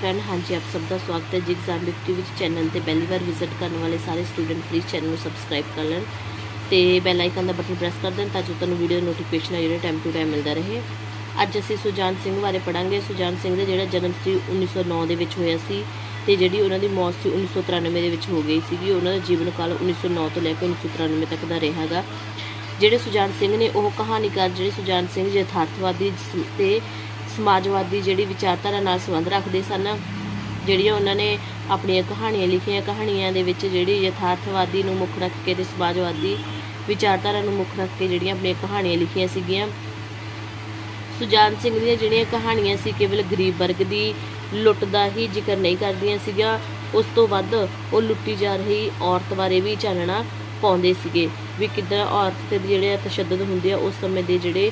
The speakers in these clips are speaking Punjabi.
ਫਰੈਂਡ ਹਾਂਜੀ, ਆਪ ਸਭ ਦਾ ਸਵਾਗਤ ਹੈ ਜੀ ਐਗਜ਼ਾਮ ਬਿਪਟੀ ਵਿੱਚ ਚੈਨਲ ਤੇ। ਪਹਿਲੀ ਵਾਰ ਵਿਜ਼ਿਟ ਕਰਨ ਵਾਲੇ ਸਾਰੇ ਸਟੂਡੈਂਟ ਪਲੀਜ਼ ਚੈਨਲ ਨੂੰ ਸਬਸਕ੍ਰਾਈਬ ਕਰ ਲੈਣ ਤੇ ਬੈਲ ਆਈਕਨ ਦਾ ਬਟਨ ਪ੍ਰੈਸ ਕਰ ਦੇਣ ਤਾਂ ਜੋ ਤੁਹਾਨੂੰ ਵੀਡੀਓ ਨੋਟੀਫਿਕੇਸ਼ਨ ਆ ਜਿਹੜੇ ਟਾਈਮ ਟੂ ਟਾਈਮ ਮਿਲਦਾ ਰਹੇ। ਅੱਜ ਅਸੀਂ ਸੁਜਾਨ ਸਿੰਘ ਬਾਰੇ ਪੜਾਂਗੇ ਸੁਜਾਨ ਸਿੰਘ ਦਾ ਜਿਹੜਾ ਜਨਮ ਸੀ 1909 ਦੇ ਵਿੱਚ ਹੋਇਆ ਸੀ ਤੇ ਜਿਹੜੀ ਉਹਨਾਂ ਦੀ ਮੌਤ ਸੀ 1993 ਦੇ ਵਿੱਚ ਹੋ ਗਈ ਸੀਗੀ। ਉਹਨਾਂ ਦਾ ਜੀਵਨ ਕਾਲ 1909 ਤੋਂ ਲੈ ਕੇ 1993 ਤੱਕ ਦਾ ਰਿਹਾ ਹੈਗਾ ਜਿਹੜੇ ਸੁਜਾਨ ਸਿੰਘ ਨੇ ਉਹ ਕਹਾਣੀਕਾਰ ਜਿਹੜੇ ਸੁਜਾਨ ਸਿੰਘ ਯਥਾਰਥਵਾਦੀ ਸ- ਤੇ ਸਮਾਜਵਾਦੀ ਜਿਹੜੀ ਵਿਚਾਰਧਾਰਾ ਨਾਲ ਸੰਬੰਧ ਰੱਖਦੇ ਸਨ, ਜਿਹੜੀਆਂ ਉਹਨਾਂ ਨੇ ਆਪਣੀਆਂ ਕਹਾਣੀਆਂ ਲਿਖੀਆਂ, ਕਹਾਣੀਆਂ ਦੇ ਵਿੱਚ ਜਿਹੜੀ ਯਥਾਰਥਵਾਦੀ ਨੂੰ ਮੁੱਖ ਰੱਖ ਕੇ ਤੇ ਸਮਾਜਵਾਦੀ ਵਿਚਾਰਧਾਰਾ ਨੂੰ ਮੁੱਖ ਰੱਖ ਕੇ ਜਿਹੜੀਆਂ ਆਪਣੀਆਂ ਕਹਾਣੀਆਂ ਲਿਖੀਆਂ ਸੀਗੀਆਂ। ਸੁਜਾਨ ਸਿੰਘ ਦੀਆਂ ਜਿਹੜੀਆਂ ਕਹਾਣੀਆਂ ਸੀ, ਕੇਵਲ ਗਰੀਬ ਵਰਗ ਦੀ ਲੁੱਟ ਦਾ ਹੀ ਜ਼ਿਕਰ ਨਹੀਂ ਕਰਦੀਆਂ ਸੀਗੀਆਂ। ਉਸ ਤੋਂ ਵੱਧ ਉਹ ਲੁੱਟੀ ਜਾ ਰਹੀ ਔਰਤ ਬਾਰੇ ਵੀ ਚਾਨਣਾ ਪਾਉਂਦੇ ਸੀਗੇ ਵੀ ਕਿੱਦਾਂ ਔਰਤ ਤੇ ਜਿਹੜੇ ਤਸ਼ੱਦਦ ਹੁੰਦੇ ਆ, ਉਸ ਸਮੇਂ ਦੇ ਜਿਹੜੇ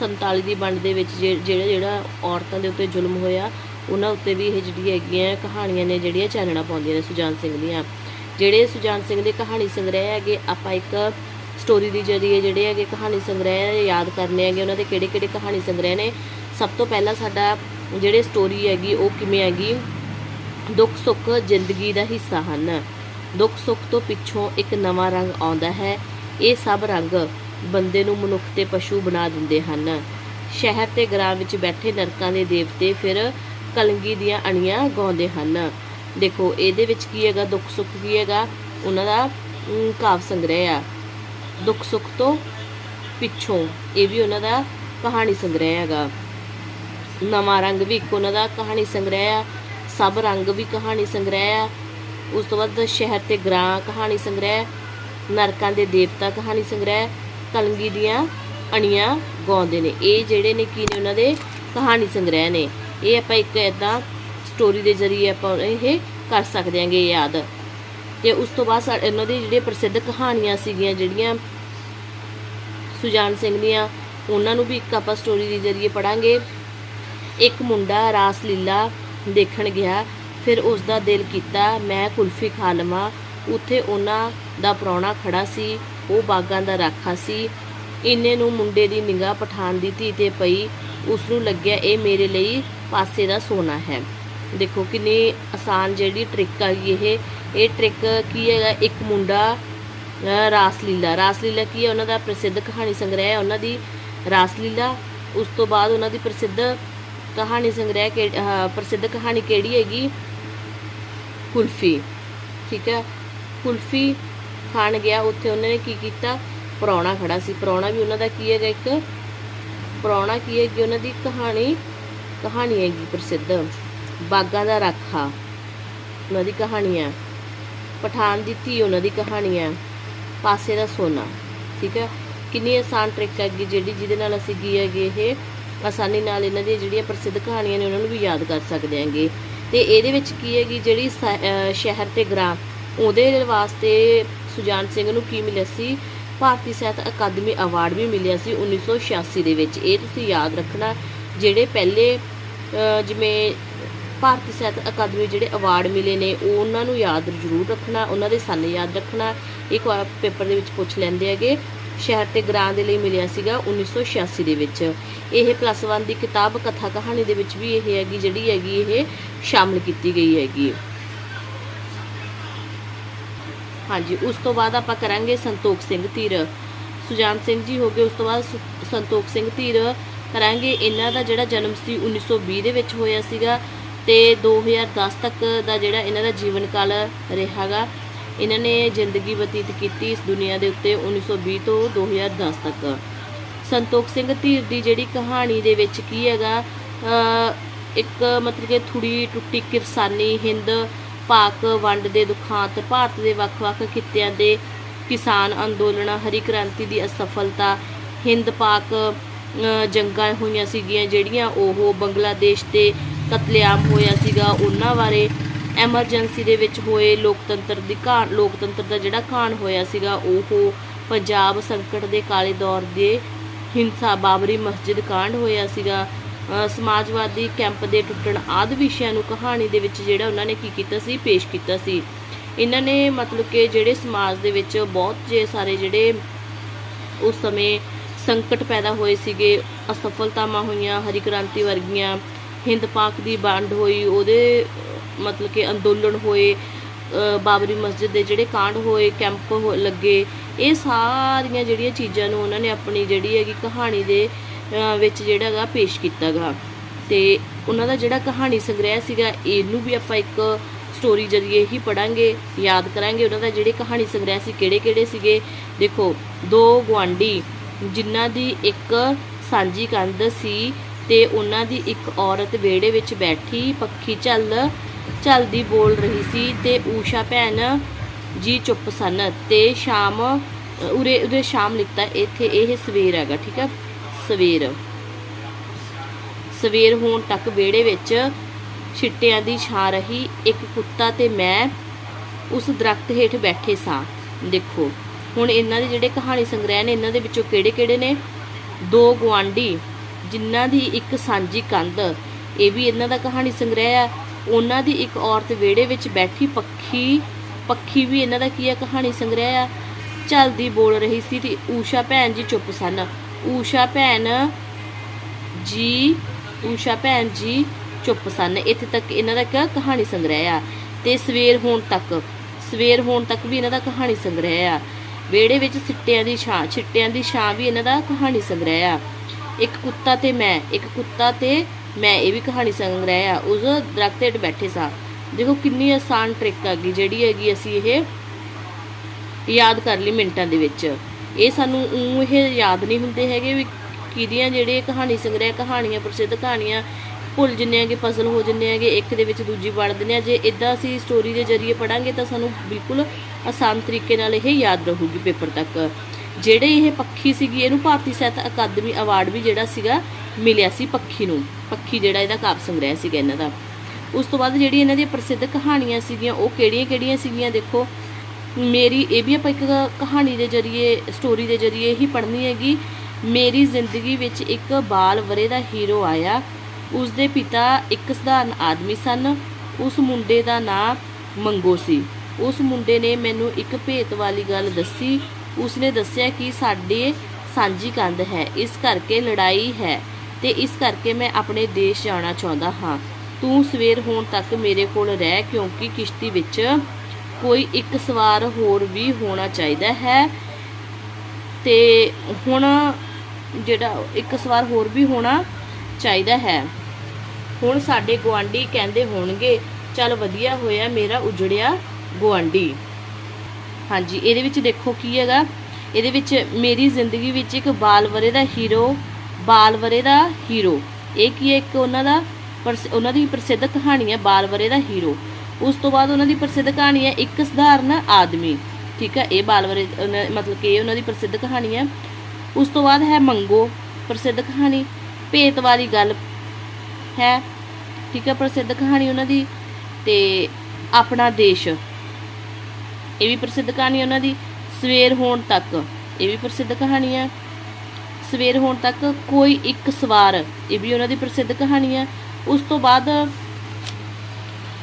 ਅਹ, 47 ਦੀ ਵੰਡ ਦੇ ਵਿੱਚ ਜੇ- ਜਿਹੜਾ ਜਿਹੜਾ ਔਰਤਾਂ ਦੇ ਉੱਤੇ ਜ਼ੁਲਮ ਹੋਇਆ ਉਹਨਾਂ ਉੱਤੇ ਵੀ ਇਹ ਜਿਹੜੀ ਹੈਗੀਆਂ ਕਹਾਣੀਆਂ ਨੇ ਜਿਹੜੀਆਂ ਚਾਨਣਾ ਪਾਉਂਦੀਆਂ ਨੇ ਸੁਜਾਨ ਸਿੰਘ ਦੀਆਂ। ਜਿਹੜੇ ਸੁਜਾਨ ਸਿੰਘ ਦੇ ਕਹਾਣੀ ਸੰਗ੍ਰਹਿ ਹੈਗੇ ਆਪਾਂ ਇੱਕ ਸਟੋਰੀ ਦੀ ਜਰੀਏ ਜਿਹੜੇ ਹੈਗੇ ਕਹਾਣੀ ਸੰਗ੍ਰਹਿ ਯਾਦ ਕਰਨੇ ਹੈਗੇ ਉਹਨਾਂ ਦੇ ਕਿਹੜੇ ਕਿਹੜੇ ਕਹਾਣੀ ਸੰਗ੍ਰਹਿ ਨੇ। ਸਭ ਤੋਂ ਪਹਿਲਾਂ ਸਾਡਾ ਜਿਹੜੇ ਸਟੋਰੀ ਹੈਗੀ ਉਹ ਕਿਵੇਂ ਹੈਗੀ? ਦੁੱਖ ਸੁੱਖ ਜ਼ਿੰਦਗੀ ਦਾ ਹਿੱਸਾ ਹਨ। ਦੁੱਖ ਸੁੱਖ ਤੋਂ ਪਿੱਛੋਂ ਇੱਕ ਨਵਾਂ ਰੰਗ ਆਉਂਦਾ ਹੈ। ਇਹ ਸਭ ਰੰਗ ਬੰਦੇ ਨੂੰ ਮਨੁੱਖ ਤੇ ਪਸ਼ੂ ਬਣਾ ਦਿੰਦੇ ਹਨ। ਸ਼ਹਿਰ ਤੇ ਗ੍ਰਾਮ ਵਿੱਚ ਬੈਠੇ ਨਰਕਾਂ ਦੇ ਦੇਵਤੇ ਫਿਰ ਕਲੰਗੀ ਦੀਆਂ ਅਣੀਆਂ ਗਾਉਂਦੇ ਹਨ। ਦੇਖੋ ਇਹਦੇ ਵਿੱਚ ਕੀ ਹੈਗਾ? ਦੁੱਖ ਸੁੱਖ ਕੀ ਹੈਗਾ? ਉਹਨਾਂ ਦਾ ਅਮ, ਕਾਵ ਸੰਗ੍ਰਹਿ ਆ। ਦੁੱਖ ਸੁੱਖ ਤੋਂ ਪਿੱਛੋਂ ਇਹ ਵੀ ਉਹਨਾਂ ਦਾ ਕਹਾਣੀ ਸੰਗ੍ਰਹਿ ਹੈਗਾ। ਨਵਾਂ ਰੰਗ ਵੀ ਇੱਕ ਉਹਨਾਂ ਦਾ ਕਹਾਣੀ ਸੰਗ੍ਰਹਿ ਆ। ਸਭ ਰੰਗ ਵੀ ਕਹਾਣੀ ਸੰਗ੍ਰਹਿ ਆ। ਉਸ ਤੋਂ ਬਾਅਦ ਸ਼ਹਿਰ ਤੇ ਗ੍ਰਾਂ ਕਹਾਣੀ ਸੰਗ੍ਰਹਿ ਨਰਕਾਂ ਦੇ ਦੇਵਤਾ ਕਹਾਣੀ ਸੰਗ੍ਰਹਿ ਕਲੰਗੀ ਦੀਆਂ ਅਣੀਆਂ ਗਾਉਂਦੇ ਨੇ। ਇਹ ਜਿਹੜੇ ਨੇ ਕੀ ਨੇ ਉਹਨਾਂ ਦੇ ਕਹਾਣੀ ਸੰਗ੍ਰਹਿ ਨੇ। ਇਹ ਆਪਾਂ ਇੱਕ ਇਦਾਂ ਸਟੋਰੀ ਦੇ ਜ਼ਰੀਏ ਆਪਾਂ ਇਹ ਕਰ ਸਕਦੇ ਹਾਂਗੇ ਯਾਦ। ਤੇ ਉਸ ਤੋਂ ਬਾਅਦ ਸਾ- ਇਹਨਾਂ ਦੀ ਜਿਹੜੀਆਂ ਪ੍ਰਸਿੱਧ ਕਹਾਣੀਆਂ ਸੀਗੀਆਂ, ਜਿਹੜੀਆਂ ਸੁਜਾਨ ਸਿੰਘ ਦੀਆਂ, ਉਹਨਾਂ ਨੂੰ ਵੀ ਇੱਕ ਆਪਾਂ ਸਟੋਰੀ ਦੇ ਜ਼ਰੀਏ ਪੜਾਂਗੇ ਇੱਕ ਮੁੰਡਾ ਰਾਸ ਲੀਲਾ ਦੇਖਣ ਗਿਆ, ਫਿਰ ਉਸ ਦਾ ਦਿਲ ਕੀਤਾ, ਮੈਂ ਕੁਲਫੀ ਖਾ ਲਵਾਂ ਉੱਥੇ ਉਹਨਾਂ ਦਾ ਪ੍ਰਾਹੁਣਾ ਖੜਾ ਸੀ, ਉਹ ਬਾਗਾਂ ਦਾ ਰਾਖਾ ਸੀ। ਇੰਨੇ ਨੂੰ ਮੁੰਡੇ ਦੀ ਨਿਗਾਹ ਪਠਾਨ ਦੀ ਧੀ ਤੇ ਪਈ ਉਸ ਨੂੰ ਲੱਗਿਆ ਇਹ ਮੇਰੇ ਲਈ ਪਾਸੇ ਦਾ ਸੋਨਾ ਹੈ। ਦੇਖੋ ਕਿੰਨੀ ਆਸਾਨ ਜਿਹੜੀ ਟ੍ਰਿਕ ਆ ਗਈ ਇਹ। ਇਹ ਟ੍ਰਿਕ ਕੀ ਹੈਗਾ? ਇੱਕ ਮੁੰਡਾ ਰਾਸਲੀਲਾ। ਰਾਸਲੀਲਾ ਕੀ ਹੈ? ਉਹਨਾਂ ਦਾ ਪ੍ਰਸਿੱਧ ਕਹਾਣੀ ਸੰਗ੍ਰਹਿ ਹੈ ਉਹਨਾਂ ਦੀ ਰਾਸਲੀਲਾ। ਉਸ ਤੋਂ ਬਾਅਦ ਉਹਨਾਂ ਦੀ ਪ੍ਰਸਿੱਧ ਕਹਾਣੀ ਸੰਗ੍ਰਹਿ ਕਿ ਪ੍ਰਸਿੱਧ ਕਹਾਣੀ ਕਿਹੜੀ ਹੈਗੀ? ਕੁਲਫੀ। ਠੀਕ ਹੈ? ਕੁਲਫੀ ਖਾਣ ਗਿਆ, ਉੱਥੇ ਉਹਨਾਂ ਨੇ ਕੀ ਕੀਤਾ? ਪ੍ਰਾਹੁਣਾ ਖੜਾ ਸੀ। ਪ੍ਰਾਹੁਣਾ ਵੀ ਉਹਨਾਂ ਦਾ ਕੀ ਹੈਗਾ ਇੱਕ? ਪ੍ਰਾਹੁਣਾ ਕੀ ਹੈਗੀ? ਉਹਨਾਂ ਦੀ ਕਹਾਣੀ ਕਹਾਣੀ ਹੈਗੀ ਪ੍ਰਸਿੱਧ। ਬਾਗਾਂ ਦਾ ਰਾਖਾ, ਉਹਨਾਂ ਦੀ ਕਹਾਣੀ ਹੈ ਪਠਾਨ ਦੀ ਧੀ ਉਹਨਾਂ ਦੀ ਕਹਾਣੀ ਹੈ ਪਾਸੇ ਦਾ ਸੋਨਾ, ਠੀਕ ਹੈ? ਕਿੰਨੀ ਆਸਾਨ ਟ੍ਰਿਕ ਹੈਗੀ, ਜਿਹੜੀ ਜਿਹਦੇ ਨਾਲ ਅਸੀਂ ਕੀ ਹੈਗੇ ਇਹ ਆਸਾਨੀ ਨਾਲ ਇਹਨਾਂ ਦੀਆਂ ਜਿਹੜੀਆਂ ਪ੍ਰਸਿੱਧ ਕਹਾਣੀਆਂ ਨੇ, ਉਹਨਾਂ ਨੂੰ ਵੀ ਯਾਦ ਕਰ ਸਕਦੇ ਹਾਂਗੇ। ਤੇ ਇਹਦੇ ਵਿੱਚ ਕੀ ਹੈਗੀ, ਜਿਹੜੀ ਸ- ਸ਼ਹਿਰ ਤੇ ਗ੍ਰਾਮ ਉਹਦੇ ਵਾਸਤੇ ਸੁਜਾਨ ਸਿੰਘ ਨੂੰ ਕੀ ਮਿਲਿਆ ਸੀ? ਭਾਰਤੀ ਸਾਹਿਤ ਅਕਾਦਮੀ ਅਵਾਰਡ ਵੀ ਮਿਲਿਆ ਸੀ 1986 ਦੇ ਵਿੱਚ। ਇਹ ਤੁਸੀਂ ਯਾਦ ਰੱਖਣਾ, ਜਿਹੜੇ ਪਹਿਲੇ ਜਿਵੇਂ ਭਾਰਤੀ ਸਾਹਿਤ ਅਕਾਦਮੀ ਜਿਹੜੇ ਅਵਾਰਡ ਮਿਲੇ ਨੇ, ਉਹ ਉਹਨਾਂ ਨੂੰ ਯਾਦ ਜ਼ਰੂਰ ਰੱਖਣਾ, ਉਹਨਾਂ ਦੇ ਸੰਨ ਯਾਦ ਰੱਖਣਾ। ਇੱਕ ਵਾਰ ਪੇਪਰ ਦੇ ਵਿੱਚ ਪੁੱਛ ਲੈਂਦੇ ਹੈਗੇ, ਸ਼ਹਿਰ ਤੇ ਗ੍ਰਾਂ ਦੇ ਲਈ ਮਿਲਿਆ ਸੀਗਾ 1986 ਦੇ ਵਿੱਚ। ਇਹ ਪਲੱਸ 1 ਦੀ ਕਿਤਾਬ ਕਥਾ ਕਹਾਣੀ ਦੇ ਵਿੱਚ ਵੀ ਇਹ ਹੈਗੀ, ਜਿਹੜੀ ਹੈਗੀ, ਇਹ ਸ਼ਾਮਲ ਕੀਤੀ ਗਈ ਹੈਗੀ। ਹਾਂਜੀ, ਉਸ ਤੋਂ ਬਾਅਦ ਆਪਾਂ ਕਰਾਂਗੇ ਸੰਤੋਖ ਸਿੰਘ ਧੀਰ। ਸੁਜਾਨ ਸਿੰਘ ਜੀ, ਹੋ ਗਏ, ਉਸ ਤੋਂ ਬਾਅਦ ਸੁ- ਸੰਤੋਖ ਸਿੰਘ ਧੀਰ। ਕਰਾਂਗੇ ਇਹਨਾਂ ਦਾ ਜਿਹੜਾ ਜਨਮ ਸੀ 1920 ਦੇ ਵਿੱਚ ਹੋਇਆ ਸੀਗਾ ਤੇ 2010 ਤੱਕ ਦਾ ਜਿਹੜਾ ਇਹਨਾਂ ਦਾ ਜੀਵਨ ਕਾਲ ਰਿਹਾਗਾ। ਇਹਨਾਂ ਨੇ ਜ਼ਿੰਦਗੀ ਬਤੀਤ ਕੀਤੀ ਇਸ ਦੁਨੀਆ ਦੇ ਉੱਤੇ 1920 ਤੋਂ 2010 ਤੱਕ। ਸੰਤੋਖ ਸਿੰਘ ਧੀਰ ਦੀ ਜਿਹੜੀ ਕਹਾਣੀ ਦੇ ਵਿੱਚ ਕੀ ਹੈਗਾ ਇੱਕ ਮਤਲਬ ਕਿ ਥੁੜੀ ਟੁੱਟੀ ਕਿਰਸਾਨੀ, ਹਿੰਦ ਪਾਕ ਵੰਡ ਦੇ ਦੁਖਾਂਤ ਭਾਰਤ ਦੇ ਵੱਖ-ਵੱਖ ਖਿੱਤਿਆਂ ਦੇ ਕਿਸਾਨ ਅੰਦੋਲਨ, ਹਰੀ ਕ੍ਰਾਂਤੀ ਦੀ ਅਸਫਲਤਾ, ਹਿੰਦ ਪਾਕ ਜੰਗਾਂ ਹੋਈਆਂ ਸੀਗੀਆਂ ਜਿਹੜੀਆਂ ਉਹ ਬੰਗਲਾਦੇਸ਼ ਤੇ ਕਤਲੇਆਮ ਹੋਇਆ ਸੀਗਾ। ਉਹਨਾਂ ਬਾਰੇ ਐਮਰਜੈਂਸੀ ਦੇ ਵਿੱਚ ਹੋਏ ਲੋਕਤੰਤਰ ਦੀ ਘਾਣ ਲੋਕਤੰਤਰ ਦਾ ਜਿਹੜਾ ਘਾਣ ਹੋਇਆ ਸੀਗਾ, ਉਹ ਪੰਜਾਬ ਸੰਕਟ ਦੇ ਕਾਲੇ ਦੌਰ ਦੇ ਹਿੰਸਾ ਬਾਬਰੀ ਮਸਜਿਦ ਕਾਂਡ ਹੋਇਆ ਸੀਗਾ। ਸਮਾਜਵਾਦੀ ਕੈਂਪ ਦੇ ਟੁੱਟਣ ਆਦਿ ਵਿਸ਼ਿਆਂ ਨੂੰ ਕਹਾਣੀ ਦੇ ਵਿੱਚ ਜਿਹੜਾ ਉਹਨਾਂ ਨੇ ਕੀ ਕੀਤਾ ਸੀ, ਪੇਸ਼ ਕੀਤਾ ਸੀ। ਇਹਨਾਂ ਨੇ ਮਤਲਬ ਕਿ ਜਿਹੜੇ ਸਮਾਜ ਦੇ ਵਿੱਚ ਬਹੁਤ ਜੇ ਸਾਰੇ ਜਿਹੜੇ ਉਸ ਸਮੇਂ ਸੰਕਟ ਪੈਦਾ ਹੋਏ ਸੀਗੇ, ਅਸਫਲਤਾਵਾਂ ਹੋਈਆਂ, ਹਰੀ ਕ੍ਰਾਂਤੀ ਵਰਗੀਆਂ, ਹਿੰਦ ਪਾਕ ਦੀ ਵੰਡ ਹੋਈ, ਉਹਦੇ ਮਤਲਬ ਕਿ ਅੰਦੋਲਨ ਹੋਏ ਬਾਬਰੀ ਮਸਜਿਦ ਦੇ ਜਿਹੜੇ ਕਾਂਡ ਹੋਏ, ਕੈਂਪ ਹੋ- ਲੱਗੇ, ਇਹ ਸਾਰੀਆਂ ਜਿਹੜੀਆਂ ਚੀਜ਼ਾਂ ਨੂੰ ਉਹਨਾਂ ਨੇ ਆਪਣੀ ਜਿਹੜੀ ਹੈਗੀ ਕਹਾਣੀ ਦੇ ਵਿੱਚ ਜਿਹੜਾ ਹੈਗਾ ਪੇਸ਼ ਕੀਤਾ ਗਾ। ਤੇ ਉਹਨਾਂ ਦਾ ਜਿਹੜਾ ਕਹਾਣੀ ਸੰਗ੍ਰਹਿ ਸੀਗਾ, ਇਹਨੂੰ ਵੀ ਆਪਾਂ ਇੱਕ ਸਟੋਰੀ ਜਰੀਏ ਹੀ ਪੜਾਂਗੇ, ਯਾਦ ਕਰਾਂਗੇ। ਉਹਨਾਂ ਦਾ ਜਿਹੜੇ ਕਹਾਣੀ ਸੰਗ੍ਰਹਿ ਸੀ ਕਿਹੜੇ ਕਿਹੜੇ ਸੀਗੇ? ਦੇਖੋ, ਦੋ ਗੁਆਂਢੀ, ਜਿਨ੍ਹਾਂ ਦੀ ਇੱਕ ਸਾਂਝੀ ਕੰਧ ਸੀ ਤੇ ਉਹਨਾਂ ਦੀ ਇੱਕ ਔਰਤ ਵਿਹੜੇ ਵਿੱਚ ਬੈਠੀ, ਪੱਖੀ ਝੱਲ ਝੱਲਦੀ ਬੋਲ ਰਹੀ ਸੀ ਤੇ ਊਸ਼ਾ ਭੈਣ ਜੀ ਚੁੱਪ ਸਨ ਤੇ ਸ਼ਾਮ, ਉਰੇ ਉਰੇ ਸ਼ਾਮ ਲਿਖਤਾ ਇੱਥੇ ਇਹ ਸਵੇਰ ਹੈਗਾ, ਠੀਕ ਹੈ ਸਵੇਰ। ਸਵੇਰ ਹੋਣ ਤੱਕ ਵਿਹੜੇ ਵਿੱਚ ਛਿੱਟਿਆਂ ਦੀ ਛਾਂ ਰਹੀ ਇੱਕ ਕੁੱਤਾ ਤੇ ਮੈਂ ਉਸ ਦਰਖਤ ਹੇਠ ਬੈਠੇ ਸਾਂ। ਦੇਖੋ, ਹੁਣ ਇਹਨਾਂ ਦੇ ਜਿਹੜੇ ਕਹਾਣੀ ਸੰਗ੍ਰਹਿ ਨੇ, ਇਹਨਾਂ ਦੇ ਵਿੱਚੋਂ ਕਿਹੜੇ ਕਿਹੜੇ ਨੇ? ਦੋ ਗੁਆਂਢੀ, ਜਿਨ੍ਹਾਂ ਦੀ ਇੱਕ ਸਾਂਝੀ ਕੰਧ, ਇਹ ਵੀ ਇਹਨਾਂ ਦਾ ਕਹਾਣੀ ਸੰਗ੍ਰਹਿ ਆ। ਉਹਨਾਂ ਦੀ ਇੱਕ ਔਰਤ ਵਿਹੜੇ ਵਿੱਚ ਬੈਠੀ ਪੱਖੀ ਪੱਖੀ ਵੀ ਇਹਨਾਂ ਦਾ ਕੀ ਆ, ਕਹਾਣੀ ਸੰਗ੍ਰਹਿ ਆ। ਚੱਲਦੀ ਬੋਲ ਰਹੀ ਸੀ ਤੇ ਊਸ਼ਾ ਭੈਣ ਜੀ ਚੁੱਪ ਸਨ। ਊਸ਼ਾ ਭੈਣ ਜੀ, ਊਸ਼ਾ ਭੈਣ ਜੀ ਚੁੱਪ ਸਨ। ਇੱਥੇ ਤੱਕ ਇਹਨਾਂ ਦਾ ਇੱਕ ਕਹਾਣੀ ਸੰਗ੍ਰਹਿ ਆ? ਤੇ ਸਵੇਰ ਹੋਣ ਤੱਕ, ਸਵੇਰ ਹੋਣ ਤੱਕ ਵੀ ਇਹਨਾਂ ਦਾ ਕਹਾਣੀ ਸੰਗ੍ਰਹਿ ਆ। ਵਿਹੜੇ ਵਿੱਚ ਸਿੱਟਿਆਂ ਦੀ ਛਾਂ, ਛਿੱਟਿਆਂ ਦੀ ਛਾਂ ਵੀ ਇਹਨਾਂ ਦਾ ਕਹਾਣੀ ਸੰਗ੍ਰਹਿ ਆ। ਇੱਕ ਕੁੱਤਾ ਤੇ ਮੈਂ, ਇੱਕ ਕੁੱਤਾ ਤੇ ਮੈਂ, ਇਹ ਵੀ ਕਹਾਣੀ ਸੰਗ੍ਰਹਿ ਆ। ਉਸ ਦਰਖਤ ਹੇਠ ਬੈਠੇ ਸਾਂ। ਦੇਖੋ ਕਿੰਨੀ ਆਸਾਨ ਟ੍ਰਿਕ ਆ ਗਈ, ਜਿਹੜੀ ਹੈਗੀ ਅਸੀਂ ਇਹ ਯਾਦ ਕਰ ਲਈ ਮਿੰਟਾਂ ਦੇ ਵਿੱਚ। ਇਹ ਸਾਨੂੰ ਊਂ ਇਹ ਯਾਦ ਨਹੀਂ ਹੁੰਦੇ ਹੈਗੇ ਵੀ ਕਿਹਦੀਆਂ ਜਿਹੜੇ ਕਹਾਣੀ ਸੰਗ੍ਰਹਿ ਕਹਾਣੀਆਂ, ਪ੍ਰਸਿੱਧ ਕਹਾਣੀਆਂ ਭੁੱਲ ਜੰਨੇ ਆਗੇ ਪਜ਼ਲ ਹੋ ਜੰਨੇ ਆਗੇ ਇੱਕ ਦੇ ਵਿੱਚ ਦੂਜੀ ਵੜ ਦਿੰਦੇ ਆ। ਜੇ ਇਦਾਂ ਅਸੀਂ ਸਟੋਰੀ ਦੇ ਜ਼ਰੀਏ ਪੜਾਂਗੇ ਤਾਂ ਸਾਨੂੰ ਬਿਲਕੁਲ ਆਸਾਨ ਤਰੀਕੇ ਨਾਲ ਇਹ ਯਾਦ ਰਹੂਗੀ ਪੇਪਰ ਤੱਕ। ਜਿਹੜੇ ਇਹ ਪੱਖੀ ਸੀਗੀ, ਇਹਨੂੰ ਭਾਰਤੀ ਸਾਹਿਤ ਅਕਾਦਮੀ ਅਵਾਰਡ ਵੀ ਜਿਹੜਾ ਸੀਗਾ, ਮਿਲਿਆ ਸੀ ਪੱਖੀ ਨੂੰ। ਪੱਖੀ ਜਿਹੜਾ ਇਹਦਾ ਕਾਵਿ ਸੰਗ੍ਰਹਿ ਸੀਗਾ ਇਹਨਾਂ ਦਾ। ਉਸ ਤੋਂ ਬਾਅਦ ਜਿਹੜੀ ਇਹਨਾਂ ਦੀਆਂ ਪ੍ਰਸਿੱਧ ਕਹਾਣੀਆਂ ਸੀਗੀਆਂ, ਉਹ ਕਿਹੜੀਆਂ-ਕਿਹੜੀਆਂ ਸੀਗੀਆਂ ਦੇਖੋ। ਮੇਰੀ, ਇਹ ਵੀ ਆਪਾਂ ਇੱਕ ਕਹਾਣੀ ਦੇ ਜ਼ਰੀਏ ਸਟੋਰੀ ਦੇ ਜ਼ਰੀਏ ਹੀ ਪੜ੍ਹਨੀ ਹੈਗੀ। ਮੇਰੀ ਜ਼ਿੰਦਗੀ ਵਿੱਚ ਇੱਕ ਬਾਲ ਵਰੇ ਦਾ ਹੀਰੋ ਆਇਆ। ਉਸ ਦੇ ਪਿਤਾ ਇੱਕ ਸਧਾਰਨ ਆਦਮੀ ਸਨ। ਉਸ ਮੁੰਡੇ ਦਾ ਨਾਂ ਮੰਗੋ ਸੀ। ਉਸ ਮੁੰਡੇ ਨੇ ਮੈਨੂੰ ਇੱਕ ਭੇਤ ਵਾਲੀ ਗੱਲ ਦੱਸੀ। ਉਸਨੇ ਦੱਸਿਆ ਕਿ ਸਾਡੇ ਸਾਂਝੀ ਕੰਧ ਹੈ। ਇਸ ਕਰਕੇ ਲੜਾਈ ਹੈ ਤੇ ਇਸ ਕਰਕੇ ਮੈਂ ਆਪਣੇ ਦੇਸ਼ ਜਾਣਾ ਚਾਹੁੰਦਾ ਹਾਂ। ਤੂੰ ਸਵੇਰ ਹੋਣ ਤੱਕ ਮੇਰੇ ਕੋਲ ਰਹਿ, ਕਿਉਂਕਿ ਕਿਸ਼ਤੀ ਵਿੱਚ ਕੋਈ ਇੱਕ ਸਵਾਰ ਹੋਰ ਵੀ ਹੋਣਾ ਚਾਹੀਦਾ ਹੈ। ਤੇ ਹੁਣ ਜਿਹੜਾ ਇੱਕ ਸਵਾਰ ਹੋਰ ਵੀ ਹੋਣਾ ਚਾਹੀਦਾ ਹੈ। ਹੁਣ ਸਾਡੇ ਗੁਆਂਢੀ ਕਹਿੰਦੇ ਹੋਣਗੇ, ਚੱਲ ਵਧੀਆ ਹੋਇਆ ਮੇਰਾ ਉਜੜਿਆ ਗੁਆਂਢੀ। ਹਾਂਜੀ, ਇਹਦੇ ਵਿੱਚ ਦੇਖੋ ਕੀ ਹੈਗਾ। ਇਹਦੇ ਵਿੱਚ ਮੇਰੀ ਜ਼ਿੰਦਗੀ ਵਿੱਚ ਇੱਕ ਬਾਲਵਰੇ ਦਾ ਹੀਰੋ, ਬਾਲਵਰੇ ਦਾ ਹੀਰੋ। ਇਹ ਕੀ ਹੈ? ਇੱਕ ਉਹਨਾਂ ਦਾ ਪ੍ਰਸ- ਉਹਨਾਂ ਦੀ ਪ੍ਰਸਿੱਧ ਕਹਾਣੀ ਹੈ ਬਾਲਵਰੇ ਦਾ ਹੀਰੋ। ਉਸ ਤੋਂ ਬਾਅਦ ਉਹਨਾਂ ਦੀ ਪ੍ਰਸਿੱਧ ਕਹਾਣੀ ਹੈ ਇੱਕ ਸਧਾਰਨ ਆਦਮੀ। ਠੀਕ ਹੈ, ਇਹ ਬਾਲਵਰੇ ਉਹਨਾਂ- ਮਤਲਬ ਕਿ ਇਹ ਉਹਨਾਂ ਦੀ ਪ੍ਰਸਿੱਧ ਕਹਾਣੀ ਹੈ। ਉਸ ਤੋਂ ਬਾਅਦ ਹੈ ਮੰਗੋ, ਪ੍ਰਸਿੱਧ ਕਹਾਣੀ। ਭੇਤ ਵਾਲੀ ਗੱਲ ਹੈ। ਠੀਕ ਹੈ, ਪ੍ਰਸਿੱਧ ਕਹਾਣੀ ਉਹਨਾਂ ਦੀ ਤੇ ਆਪਣਾ ਦੇਸ਼। ਇਹ ਵੀ ਪ੍ਰਸਿੱਧ ਕਹਾਣੀ ਉਹਨਾਂ ਦੀ, ਸਵੇਰ ਹੋਣ ਤੱਕ। ਇਹ ਵੀ ਪ੍ਰਸਿੱਧ ਕਹਾਣੀ ਹੈ। ਸਵੇਰ ਹੋਣ ਤੱਕ ਕੋਈ ਇੱਕ ਸਵਾਰ, ਇਹ ਵੀ ਉਹਨਾਂ ਦੀ ਪ੍ਰਸਿੱਧ ਕਹਾਣੀ ਹੈ। ਉਸ ਤੋਂ ਬਾਅਦ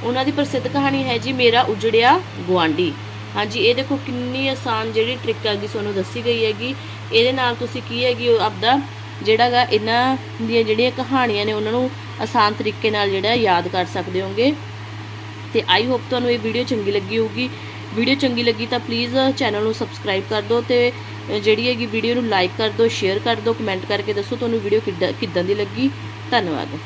ਉਹਨਾਂ ਦੀ ਪ੍ਰਸਿੱਧ ਕਹਾਣੀ ਹੈ ਜੀ, ਮੇਰਾ ਉਜੜਿਆ ਗੁਆਂਢੀ। ਹਾਂਜੀ, ਇਹ ਦੇਖੋ ਕਿੰਨੀ ਆਸਾਨ ਜਿਹੜੀ ਟ੍ਰਿਕ ਹੈਗੀ ਤੁਹਾਨੂੰ ਦੱਸੀ ਗਈ ਹੈਗੀ। ਇਹਦੇ ਨਾਲ ਤੁਸੀਂ ਕੀ ਹੈਗੀ ਉਹ ਆਪਦਾ ਜਿਹੜਾਗਾ ਇਹਨਾਂ ਦੀਆਂ ਜਿਹੜੀਆਂ ਕਹਾਣੀਆਂ ਨੇ, ਉਹਨਾਂ ਨੂੰ ਆਸਾਨ ਤਰੀਕੇ ਨਾਲ ਜਿਹੜਾ ਯਾਦ ਕਰ ਸਕਦੇ ਹੋਗੇ ਤੇ ਆਈ ਹੋਪ ਤੁਹਾਨੂੰ ਇਹ ਵੀਡੀਓ ਚੰਗੀ ਲੱਗੀ ਹੋਊਗੀ। ਵੀਡੀਓ ਚੰਗੀ ਲੱਗੀ ਤਾਂ ਪਲੀਜ਼ ਚੈਨਲ ਨੂੰ ਸਬਸਕ੍ਰਾਈਬ ਕਰ ਦਿਓ ਤੇ ਜਿਹੜੀ ਹੈਗੀ ਵੀਡੀਓ ਨੂੰ ਲਾਈਕ ਕਰ ਦਿਓ ਸ਼ੇਅਰ ਕਰ ਦਿਓ ਕਮੈਂਟ ਕਰਕੇ ਦੱਸੋ ਤੁਹਾਨੂੰ ਵੀਡੀਓ ਕਿੱਦਾਂ ਕਿੱਦਾਂ ਦੀ ਲੱਗੀ। ਧੰਨਵਾਦ।